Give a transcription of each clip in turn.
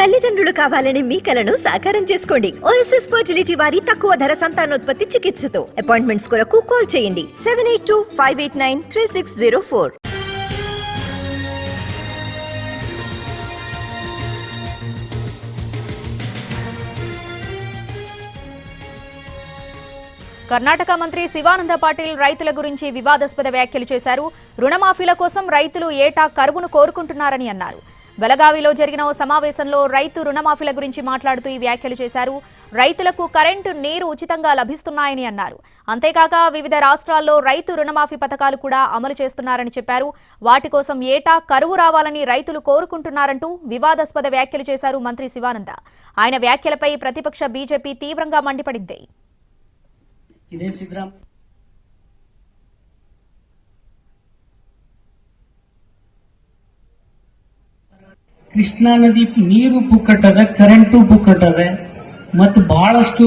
తల్లిదండ్రులు కావాలని మీ కలను సాకారం చేసుకోండి. ఓఎస్ఎస్ ఫర్టిలిటీ వారి తక్కువ ధర సంతానోత్పత్తి చికిత్సతో. అపాయింట్మెంట్స్ కొరకు కాల్ చేయండి. Seven eight two five eight nine three six zero four Karnataka మంత్రి శివానంద పాటిల్ రైతుల గురించి వివాదాస్పద వ్యాఖ్యలు చేశారు. రుణమాఫీల కోసం రైతులు ఏటా కరువును కోరుకుంటున్నారని అన్నారు. బెలగావిలో జరిగిన ఓ సమావేశంలో రైతు రుణమాఫీల గురించి మాట్లాడుతూ ఈ వ్యాఖ్యలు చేశారు. రైతులకు కరెంటు నీరు ఉచితంగా లభిస్తున్నాయని అన్నారు. అంతేకాక వివిధ రాష్ట్రాల్లో రైతు రుణమాఫీ పథకాలు కూడా అమలు చేస్తున్నారని చెప్పారు. వాటి కోసం ఏటా కరువు రావాలని రైతులు కోరుకుంటున్నారంటూ వివాదాస్పద వ్యాఖ్యలు చేశారు మంత్రి శివానంద. ఆయన వ్యాఖ్యలపై ప్రతిపక్ష బీజేపీ తీవ్రంగా మండిపడింది. ಕೃಷ್ಣಾ ನದಿ ನೀರು ಪುಕ್ಕಟ್ಟದ ಕರೆಂಟು ಪುಕ್ಕಟ್ಟದ ಮತ್ತು ಬಹಳಷ್ಟು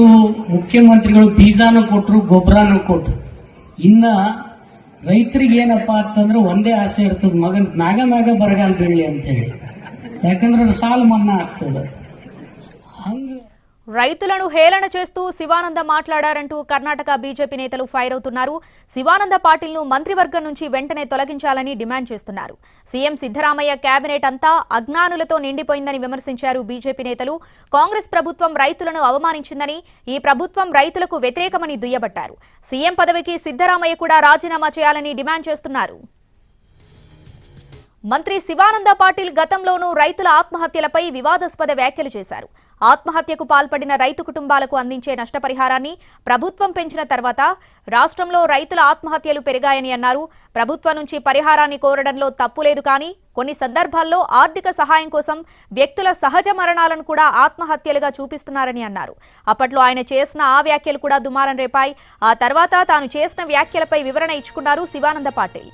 ಮುಖ್ಯಮಂತ್ರಿಗಳು ಬೀಜಾನು ಕೊಟ್ರು ಗೊಬ್ಬರನೂ ಕೊಟ್ರು. ಇನ್ನ ರೈತರಿಗೆ ಏನಪ್ಪಾ ಅಂತಂದ್ರೆ ಒಂದೇ ಆಸೆ ಇರ್ತದ, ಮಗನ್ ಮ್ಯಾಗ ಮ್ಯಾಗ ಬರಗಾಲ ಬೀಳಿ ಅಂತೇಳಿ ಯಾಕಂದ್ರೆ ಸಾಲ ಮನ್ನಾ ಆಗ್ತದೆ. రైతులను హేళన చేస్తూ శివానంద మాట్లాడారంటూ కర్ణాటక బీజేపీ నేతలు ఫైర్ అవుతున్నారు శివానంద పాటిల్ను మంత్రివర్గం నుంచి వెంటనే తొలగించాలని డిమాండ్ చేస్తున్నారు. సీఎం సిద్దరామయ్య కేబినెట్ అంతా అజ్ఞానులతో నిండిపోయిందని విమర్శించారు బీజేపీ నేతలు. కాంగ్రెస్ ప్రభుత్వం రైతులను అవమానించిందని ఈ ప్రభుత్వం రైతులకు వ్యతిరేకమని దుయ్యబట్టారు. సీఎం పదవికి సిద్దరామయ్య కూడా రాజీనామా చేయాలని డిమాండ్ చేస్తున్నారు. మంత్రి శివానంద పాటిల్ గతంలోనూ రైతుల ఆత్మహత్యలపై వివాదాస్పద వ్యాఖ్యలు చేశారు. ఆత్మహత్యకు పాల్పడిన రైతు కుటుంబాలకు అందించే నష్టపరిహారాన్ని ప్రభుత్వం పెంచిన తర్వాత రాష్ట్రంలో రైతుల ఆత్మహత్యలు పెరిగాయని అన్నారు. ప్రభుత్వం నుంచి పరిహారాన్ని కోరడంలో తప్పులేదు కానీ కొన్ని సందర్భాల్లో ఆర్థిక సహాయం కోసం వ్యక్తుల సహజ మరణాలను కూడా ఆత్మహత్యలుగా చూపిస్తున్నారని అన్నారు. అప్పట్లో ఆయన చేసిన ఆ వ్యాఖ్యలు కూడా దుమారం రేపాయి. ఆ తర్వాత తాను చేసిన వ్యాఖ్యలపై వివరణ ఇచ్చుకున్నారు శివానంద పాటిల్.